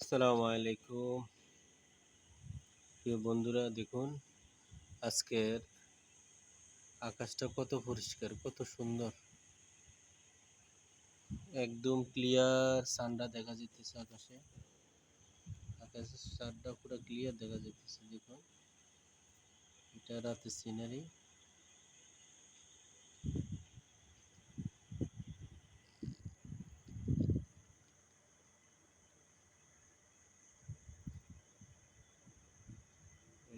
আসসালামু আলাইকুম। প্রিয় বন্ধুরা, দেখুন, আজকের আকাশটা কত পরিষ্কার, কত সুন্দর। একদম ক্লিয়ার সানটা দেখা যেতেছে আকাশে। আকাশের সানটা পুরো ক্লিয়ার দেখা যেতেছে দেখুন। এটা রাতের সিনারি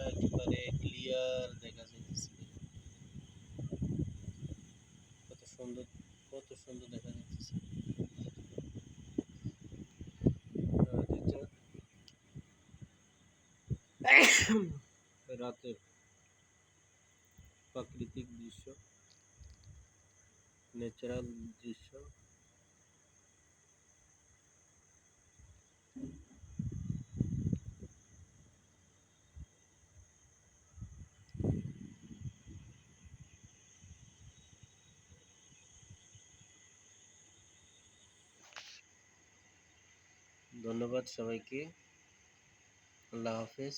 ছাদটা একেবারে ক্লিয়ার দেখা যাইতেছে। কত সুন্দর কত সুন্দর দেখা যাচ্ছে রাতের প্রাকৃতিক দৃশ্য ন্যাচারাল দৃশ্য। ধন্যবাদ সবাইকে আল্লাহ হাফেজ